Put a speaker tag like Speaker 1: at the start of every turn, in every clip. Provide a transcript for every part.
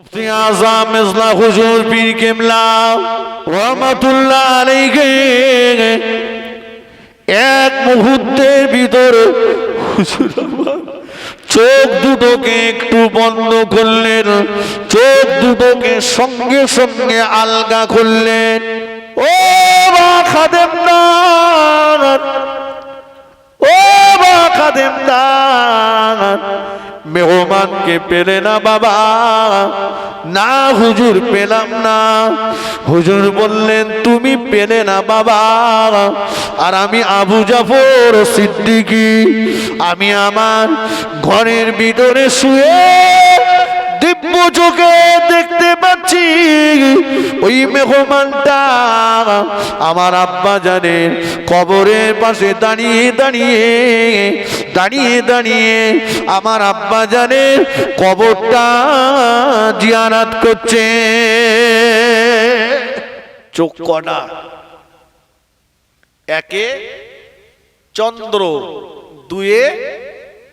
Speaker 1: মুফতি আজম মেজলা হুজুর পীর কেমলা রহমাতুল্লাহ আলাইহি এক মুহূর্তের ভিতরে হুজুর চোখ দুটোকে একটু বন্ধ করলেন, চোখ দুটোকে সঙ্গে সঙ্গে আলগা করলেন। ও বা খাদেম ও বা খাদেম মেহমানকে পেলে না বাবা। না, হুজুর পেলাম না। হুজুর বললেন, তুমি পেলে না বাবা। আর আমি আবু জাফর সিদ্দিকি। আমি আমার ঘরের ভিতরে শুয়ে চোখে দেখতে পাচ্ছি ওই মেহমানটা। আমার আব্বা জানের কবরের পাশে দাঁড়িয়ে দাঁড়িয়ে দাঁড়িয়ে দাঁড়িয়ে আমার আব্বা জানের কবরটা জিয়ারাত করছে। চোখ কটা? একে চন্দ্র, দুয়ে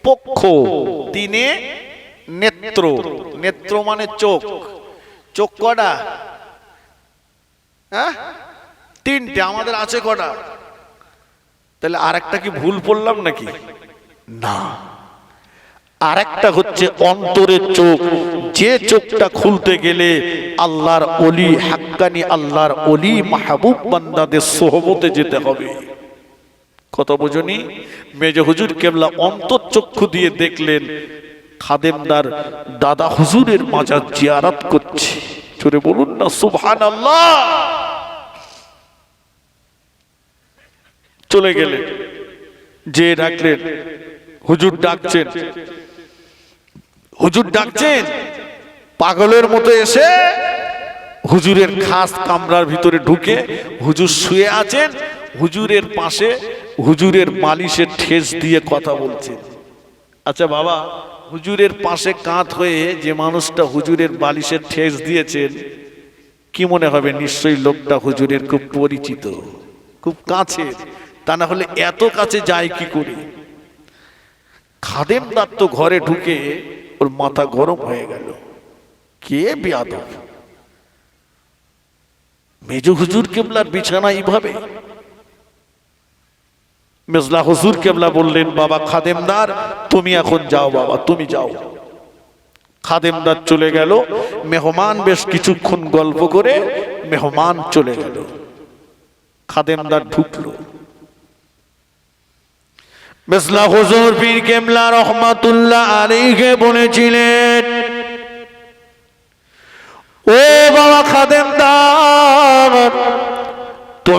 Speaker 1: পক্ষ, তিনে নেত্র নেত্র মানে চোখ। চোখ কটা? হ্যাঁ? তিনটে, আমাদের আছে কটা? তাহলে আরেকটা কি ভুল পড়লাম নাকি? না। আরেকটা হচ্ছে অন্তরের চোখ। যে চোখটা খুলতে গেলে আল্লাহর অলি হাক্কানি আল্লাহর অলি মাহবুব বান্দাদের সোহবতে যেতে হবে। কত বোঝনি? মেজ হুজুর কেবলা অন্তর চক্ষু দিয়ে দেখলেন খাদেমদার দাদা হুজুরের মাজার জিয়ারাত করছে। চলে বলুন না সুবহান আল্লাহ চলে গেলেন। যে ডাকলেন হুজুর ডাকছেন। হুজুর ডাকছেন। পাগলের মতো এসে হুজুরের খাস কামরার ভিতরে ঢুকে হুজুর শুয়ে আছেন। হুজুরের পাশে হুজুরের মালিশের ঠেস দিয়ে কথা বলছেন। আচ্ছা বাবা হুজুরের পাশে কাঁধ হয়ে যে মানুষটা হুজুরের বালিশের ঠেস দিয়েছেন, কি মনে হবে? নিশ্চয়ই লোকটা হুজুরের খুব পরিচিত, খুব কাছে তা না হলে এত কাছে যায় কি করে? খাদেমদার তো ঘরে ঢুকে ওর মাথা গরম হয়ে গেল। কে বিয়াদব? মেজ হুজুর কেবলার বিছানা এইভাবে মেজলা হুজুর কেবলা বললেন, বাবা খাদেমদার, তুমি এখন যাও বাবা, তুমি যাও। খাদেমদার চলে গেল, মেহমান বেশ কিছুক্ষণ গল্প করে মেহমান চলে গেল। খাদেমদার ঢুকলো। মেসলা হুজুর পীর কেমলা রহমাতুল্লাহ আলীকে বলেছিলেন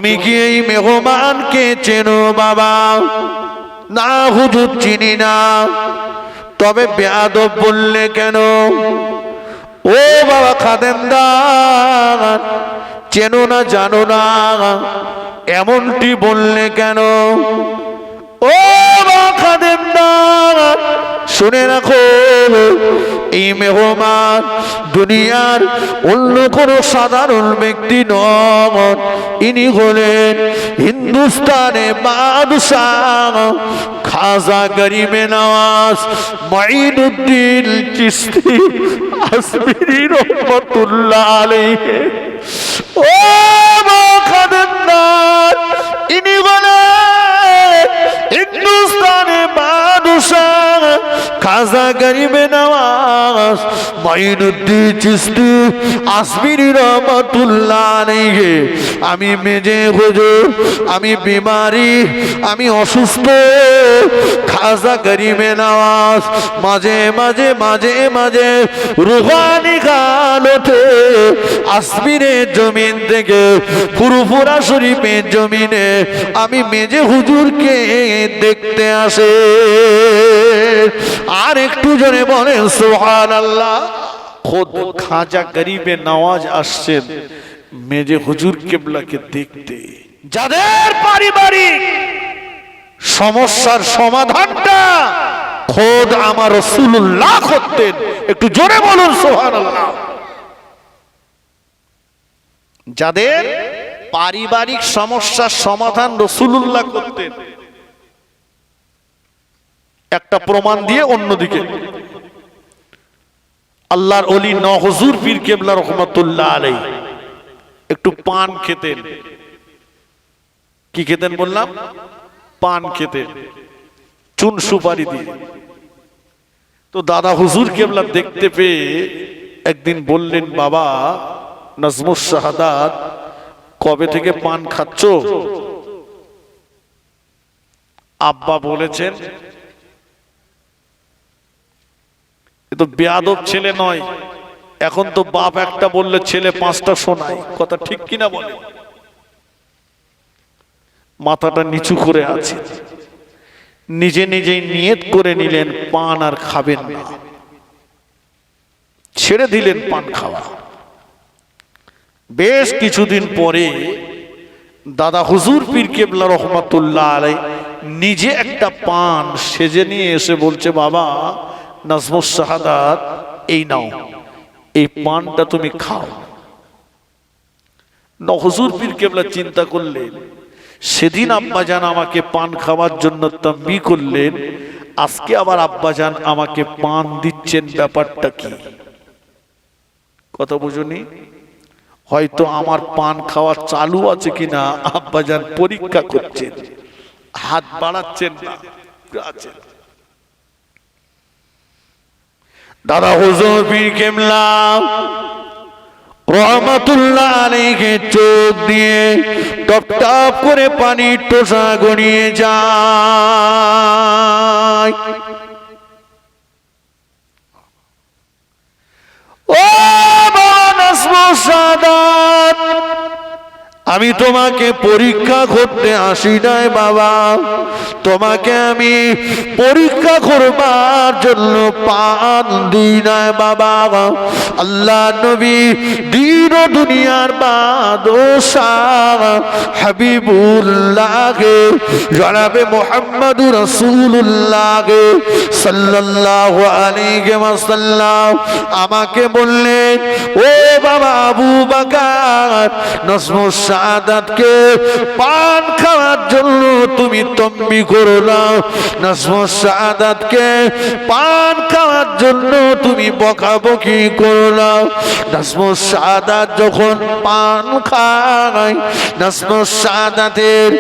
Speaker 1: তুমি কি এই মেহমানকে চেনো বাবা? না, হুজুর চিনি না। তবে বেয়াদব বললে কেন? ও বাবা খাদেমদার, চেনো না, জানো না, এমনটি বললে কেন? ও বাবা খাদেন খাদেমদার শুনে রাখো এই মেহমান দুনিয়ার অন্য কোনো সাধারণ ব্যক্তি নন ইনি হলেন হিন্দুস্তানে বাদশাহ খাজা গরিমে নওয়াজ মাইনুদ্দিন চিস্তি আসমিরি রহমতুল্লাহ ও মা ইনি হলেন খাজা গরিবে নওয়াজ মাইনুদ্দিন চিস্তি আসমিরি রহমতুল্লাহ আলাইহি। আমি মেজে হুজুর, আমি বিমারি, আমি অসুস্থ। খাজা গরিবে নওয়াজ মাঝে মাঝে মাঝে মাঝে রুহানি গান ওঠে। আসমিরের জমিন থেকে, ফুরফুরা শরীফের জমিনে আমি মেজে হুজুরকে দেখতে আসে। আর একটু জোরে বলেন সোহান আল্লাহ খোদ খাজা গরিবে নওয়াজ আসছেন, মেজে হুজুর কেবলাকে দেখতে। যাদের পারিবারিক সমস্যার সমাধানটা, খোদ আমার রসুল্লাহ করতেন। একটু জোরে বলুন সোহান আল্লাহ যাদের পারিবারিক সমস্যার সমাধান রসুল্লাহ করতেন একটা প্রমাণ দিয়ে অন্যদিকে। আল্লাহর অলি নহজুর পীর কেবলা রহমতুল্লাহ আলাই একটু পান খেতেন। কি খেতেন বললাম? পান খেতেন। চুন সুপারি দিয়ে। তো দাদা হুজুর কেবলা দেখতে পেয়ে একদিন বললেন, বাবা, নাজমুস শাহাদাত, কবে থেকে পান খাচ্ছ? আব্বা বলেছেন এ তো বেয়াদব ছেলে নয়। এখন তো বাপ একটা বললে ছেলে পাঁচটা শোনায়। কথা ঠিক কিনা বলে? মাথাটা নিচু করে আছে। নিজে নিজেই নিয়ত করে নিলেন, পান আর খাবেন না। ছেড়ে দিলেন পান খাওয়া। বেশ কিছুদিন পরে দাদা হুজুর পীর কেবলা রহমাতুল্লাহ আলাই নিজে একটা পান সেজে নিয়ে এসে বলছে, বাবা নাজমুস এই নাও। এই পানটা তুমি খাও। নহজুর পীর কেবলা চিন্তা করলেন, সেদিন আব্বাজান আমাকে পান খাওয়ার জন্য তাম্বি করলেন, আজকে আবার আব্বাজান আমাকে পান দিচ্ছেন, ব্যাপারটা কি? কথা বুঝুনি? হয়তো আমার পান খাওয়া চালু আছে কিনা, আব্বাজান পরীক্ষা করছেন। হাত বাড়াচ্ছেন না, আছেন। দাদা হুজুর পীর কেমলা, রহমতুল্লাহ আলাইকে চোখ দিয়ে টপ টপ করে পানি টোসা গড়িয়ে যায়। ও সাদাত আমি তোমাকে পরীক্ষা করতে আসি নাই বাবা। তোমাকে আমি পরীক্ষা করবার জন্য পান দিই নাই বাবা। আল্লাহ নবী দিন দুনিয়ার বাদশাহ হাবিবুল্লাহকে, জনাবে মোহাম্মদ রসুল্লাহকে সাল্লাল্লাহু আলাইহি ওয়াসাল্লাম আমাকে বললেন, ও বাবা আবু বাকার নসমুস সাদাতকে পান খাওয়ার জন্য তুমি তম্বি করো না। নসমুস সাদাতকে পান খাওয়ার জন্য তুমি বকাবকি করো না। নসমুস সাদাত যখন পান খায় নসমুস সাদাতের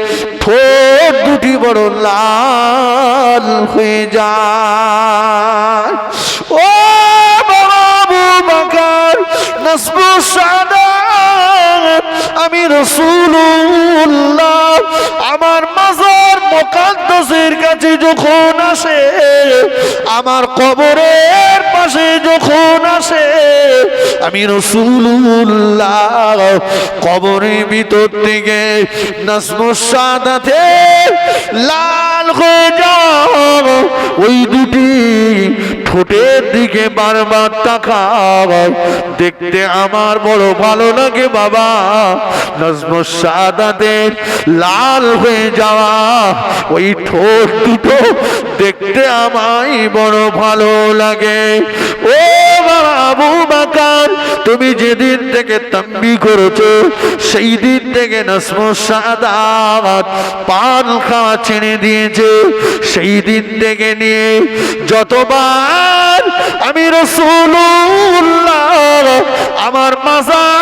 Speaker 1: ঠোঁট দুটি বড় লাল হয়ে যায়। আমি রসুল্লাহ আমার মাজার মোকাদ্দাসের কাছে যখন আসে, আমার কবরের পাশে যখন আসে, আমি রসুল্লাহ কবরের ভিতর থেকে নসমসাদাতে লাল হয়ে যাও। ওই দুটি ঠোঁটের দিকে বারবার তাকাও। দেখতে আমার বড় ভালো লাগে বাবা। নজম সাদাদের লাল হয়ে যাওয়া ওই ঠোঁট দুটো দেখতে আমায় বড় ভালো লাগে। ও বাকার তুমি যেদিন থেকে তাম্বি করেছ, সেই দিন থেকে নসম সাদাত পান খাওয়া ছেড়ে দিয়েছে। সেই দিন থেকে নিয়ে যতবার আমি রসুল্লাহ আমার মাজার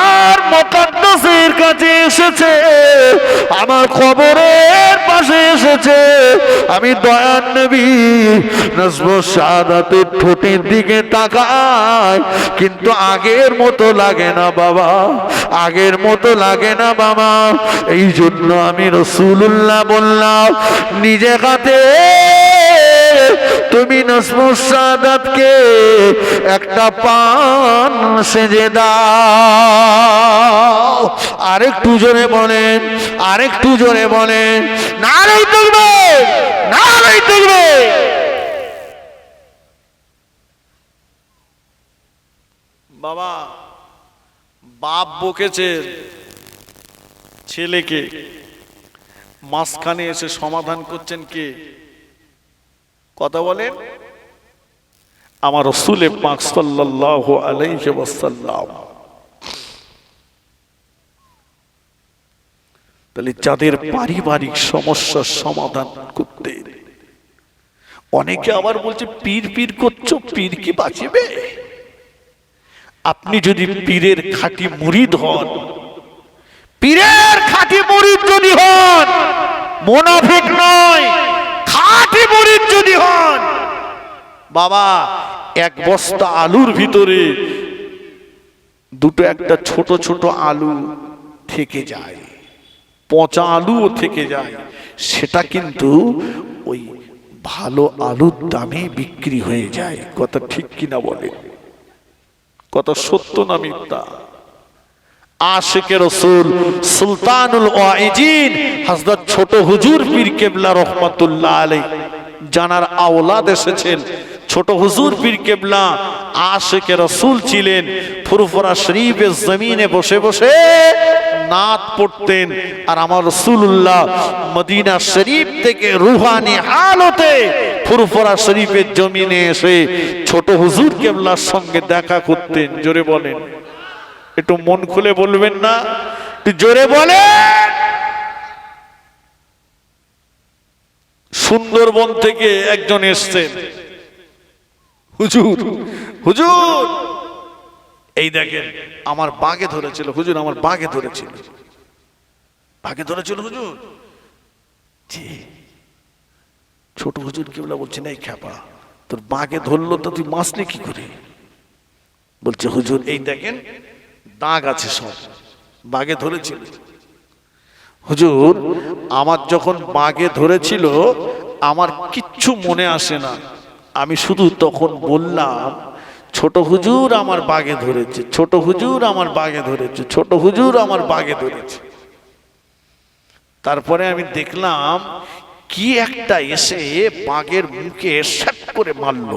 Speaker 1: মোকাদ্দাসের কাছে এসেছে, আমার খবরের পাশে এসেছে। আমি দয়ান নবী, নজব সাদাতের ঠোঁটের দিকে তাকাই, কিন্তু আগের মতো লাগে না বাবা, আগের মতো লাগে না বাবা। এই জন্য আমি রসুল্লাহ বললাম, নিজে হাতে তুমি নসমুসাদাতকে একটা পান সেজে দাও। আরেকটু জোরে বলেন, আরেকটু জোরে বলেন। নারাই তুলবে নারাই তুলবে। বাবা, বাপ বকেছে ছেলেকে। মাঝখানে এসে সমাধান করছেন কে? কথা বলেন। আমার রসুলে পাক সাল্লাল্লাহু আলাইহি ওয়াসাল্লাম। তাহলে যাদের পারিবারিক সমস্যার সমাধান করতে অনেকে আবার বলছে, পীর পীর করছ, পীর কি বাঁচবে? আপনি যদি পীরের খাঁটি মুরিদ হন, পীরের খাঁটি মুরিদ যদি হন, মোনাফিক নয়। খাঁটি মুরিদ যদি হন, বাবা, এক বস্তা আলুর ভিতরে দুটো একটা ছোট ছোট আলু থেকে যায়, পচা আলুও থেকে যায়, সেটা কিন্তু ওই ভালো আলুর দামে বিক্রি হয়ে যায়। কথা ঠিক কিনা বলে? কত সত্য না মিথ্যা? আশেকে রসুল সুলতানুল ওয়াইজিন হযরত ছোট হুজুর পীর কেবলা রহমাতুল্লাহ আলাই জানার আওলাদ এসেছেন। ছোট হুজুর পীর কেবলা আশেকে রসুল ছিলেন। ফুরফুরা শরীফের জমিনে বসে বসে নাত পড়তেন আর আমার রসুল্লাহ মদিনা শরীফ থেকে রুহানি হালতে ফুরফুরা শরীফের জমিনে এসে ছোট হুজুর কেবলার সঙ্গে দেখা করতেন। জোরে বলেন। একটু মন খুলে বলবেন না? একটু জোরে বলে সুন্দরবন থেকে একজন এসছেন। হুজুর হুজুর! এই দেখেন, আমার বাগে ধরেছিল, হুজুর, আমার বাগে ধরেছিল। বাগে ধরেছিল হুজুর? ছোট হুজুর কি বলে বলছে, নাই খ্যাপা, তোর বাগে ধরলো তো তুই মাসলি কি করে? বলছে, হুজুর, এই দেখেন দাগ আছে সব, বাগে ধরেছিল। হুজুর, আমার যখন বাগে ধরেছিল, আমার কিচ্ছু মনে আসে না। আমি শুধু তখন বললাম, ছোট হুজুর আমার বাগে ধরেছে, ছোট হুজুর আমার বাগে ধরেছে, ছোট হুজুর আমার বাগে ধরেছে। তারপরে আমি দেখলাম, কি একটা এসে বাঘের মুখে শ্যাট করে মারল।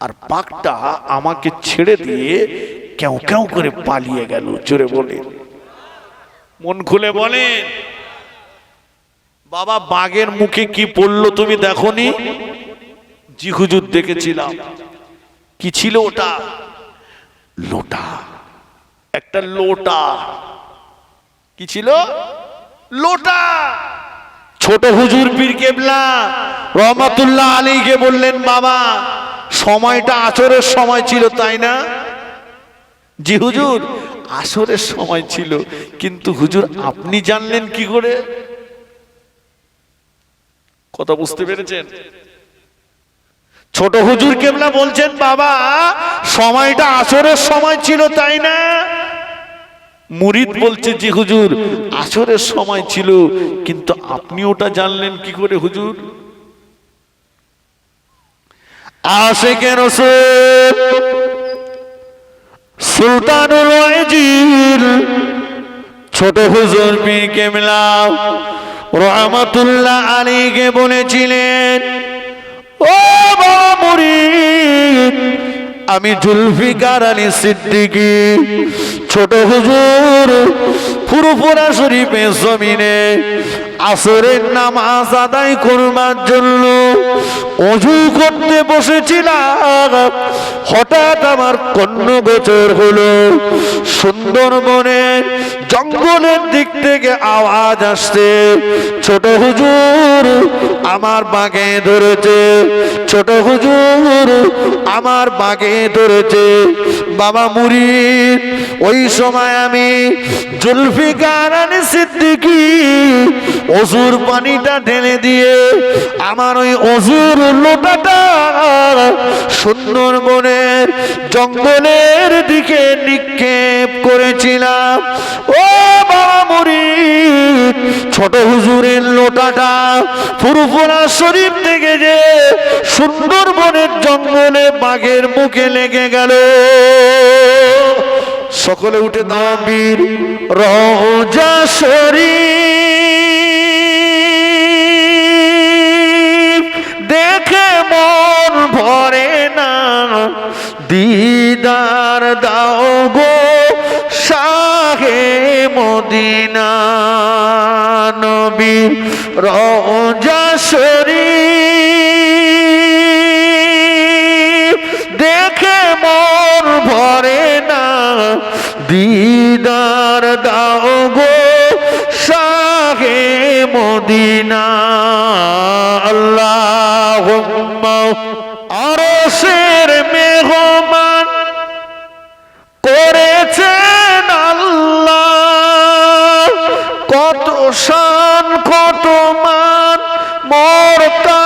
Speaker 1: আর বাঘটা আমাকে ছেড়ে দিয়ে কেউ কেউ করে পালিয়ে গেল, জোরে বলে। মন খুলে বলেন বাবা, বাঘের মুখে কি পড়ল তুমি দেখনি? জি হুজুর দেখেছিলাম কি ছিল ওটা? লোটা। একটা লোটা। কি ছিল? লোটা। ছোট হুজুর পীর কেবলা রহমাতুল্লাহ আলীকে বললেন, বাবা, সময়টা আচরের সময় ছিল, তাই না? জি হুজুর, আসরের সময় ছিল, কিন্তু হুজুর আপনি জানলেন কি করে? কথা বুঝতে পেরেছেন? ছোট হুজুর কেবলা বলছেন, বাবা, সময়টা আসরের সময় ছিল, তাই না? মুরিদ বলছে, জি হুজুর, আসরের সময় ছিল, কিন্তু আপনি ওটা জানলেন কি করে হুজুর? আশেকে রসুল সুলতানুল ওয়াজির ছোট হুজুর পীর কেমলা রহমতুল্লাহ আলীকে বলেছিলেন, ও বাবা আমি জুলফিকার আলী সিদ্দিকি, ছোট হুজুর ফুরফুরা শরীফে জমিনে আসরের নামাজ আদায় করবার জন্য অজু করতে বসেছিলাম। হঠাৎ আমার কন্য গোচর হলো। সুন্দরবনের জঙ্গলের দিক থেকে আওয়াজ আসছে। ছোট হুজুর আমার বাগে ধরেছে। ছোট হুজুর আমার বাগে ধরেছে। বাবা মুড়ি ওই সময় আমি জুলফিকার সিদ্দিকি অজুর পানিটা ঢেলে দিয়ে আমার ওই অজুর লোটাটা সুন্দরবনের জঙ্গলের দিকে নিক্ষেপ করেছিলাম। ও বাবা মুড়ি ছোট হুজুরের লোটাটা ফুরফুরা শরীফ থেকে যে সুন্দরবনের জঙ্গলে বাঘের মুখে লেগে গেল। সকলে উঠে দাবির রোজা শরীফ। দেখে মন ভরে না, দিদার দাও গো শাহে মদিনা নবী। রোজা শরীফ দাও গো শাহে মদিনা আল্লাহ আরও শের মেহমান করেছেন আল্লাহ। কত শান, কত মান মর্তা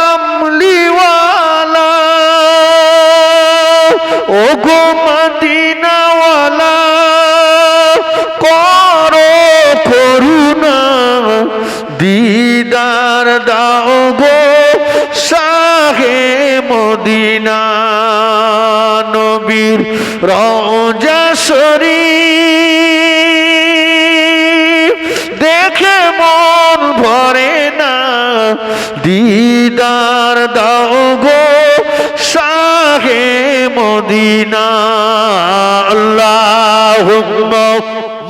Speaker 1: শরীফ দেখে মন ভরে না। দিদার দাও গো শাহে মদিনা। আল্লাহ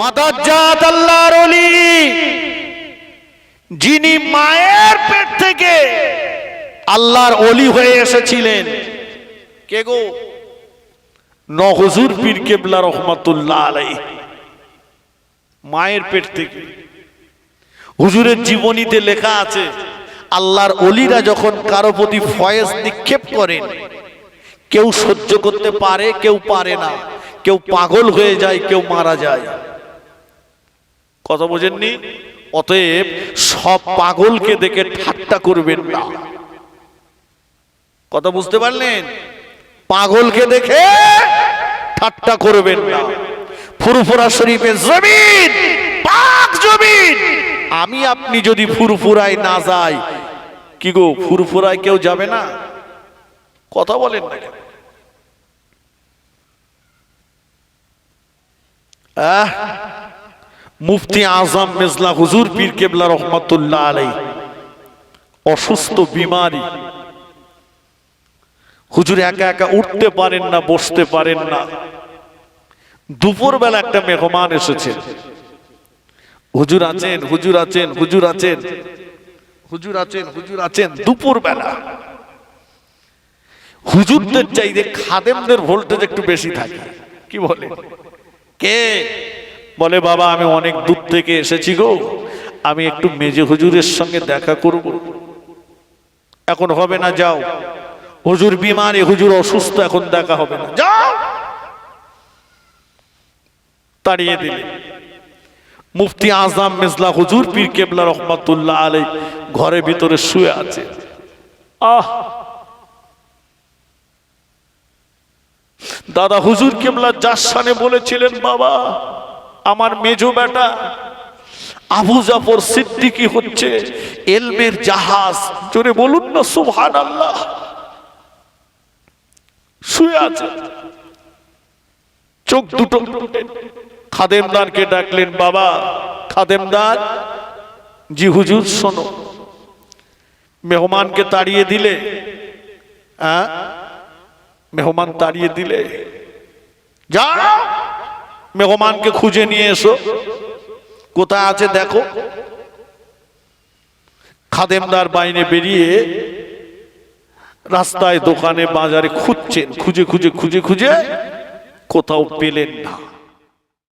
Speaker 1: মাদাজ্জাত আল্লাহর অলি যিনি মায়ের পেট থেকে আল্লাহর অলি হয়ে এসেছিলেন। কে গো? নহজুর পীর কেবলা রহমাতুল্লাহ আলাই মায়ের পেট থেকে। হুজুরের জীবনীতে লেখা আছে, আল্লাহর অলিরা যখন কারও প্রতি ফয়েজ নিক্ষেপ করেন, কেউ সহ্য করতে পারে, কেউ পারে না। কেউ পাগল হয়ে যায়, কেউ মারা যায়। কথা বোঝেননি? অতএব সব পাগলকে দেখে ঠাট্টা করবেন না। কথা বুঝতে পারলেন? পাগলকে দেখে ঠাট্টা করবেন না। ফুরফুরা শরীফের জমিন, পাক জমিন। আমি আপনি যদি ফুরফুরায় না যাই, কি গো, ফুরফুরায় কেউ যাবে না? কথা বলেন না কেন? মুফতি আজম মেজলা হুজুর পীর কেবলা রহমতুল্লাহ আলাই অসুস্থ, বিমারি। হুজুর একা একা উঠতে পারেন না, বসতে পারেন না। দুপুর বেলা একটা মেহমান এসেছে। হুজুর আছেন হুজুর আছেন হুজুর আছেন হুজুর আছেন হুজুর আছেন দুপুর বেলা হুজুরদের চাইতে খাদেমদের ভোল্টেজ একটু বেশি থাকে। কি বলে? কে? বলে, বাবা, আমি অনেক দূর থেকে এসেছি গো। আমি একটু মেজে হুজুরের সঙ্গে দেখা করব। এখন হবে না, যাও। হুজুর বিমারে হুজুর অসুস্থ, এখন দেখা হবে না। যাও। তাড়িয়ে দিলে। মুফতি আজম মেজলা হুজুর পীর কেবলা রহমাতুল্লাহ আলাই ঘরের ভিতরে শুয়ে আছে। আহ! দাদা হুজুর কেবলা যার সানে বলেছিলেন, বাবা, আমার মেজো বেটা আবু জাফর সিদ্দিকি হচ্ছে এলমের জাহাজ। জোরে বলুন না সুবহান আল্লাহ শুয়ে আছে। চোখ দুটো খাদেমদারকে ডাকলেন, বাবা, খাদেমদার, জি হুজুর, শোনো। মেহমানকে তাড়িয়ে দিলে হ্যাঁ? মেহমান তাড়িয়ে দিলে। যাও, মেহমানকে খুঁজে নিয়ে এসো। কোথায় আছে দেখো। খাদেমদার বাইরে বেরিয়ে রাস্তায় দোকানে বাজারে খুঁজছেন খুঁজে খুঁজে খুঁজে খুঁজে কোথাও পেলেন না।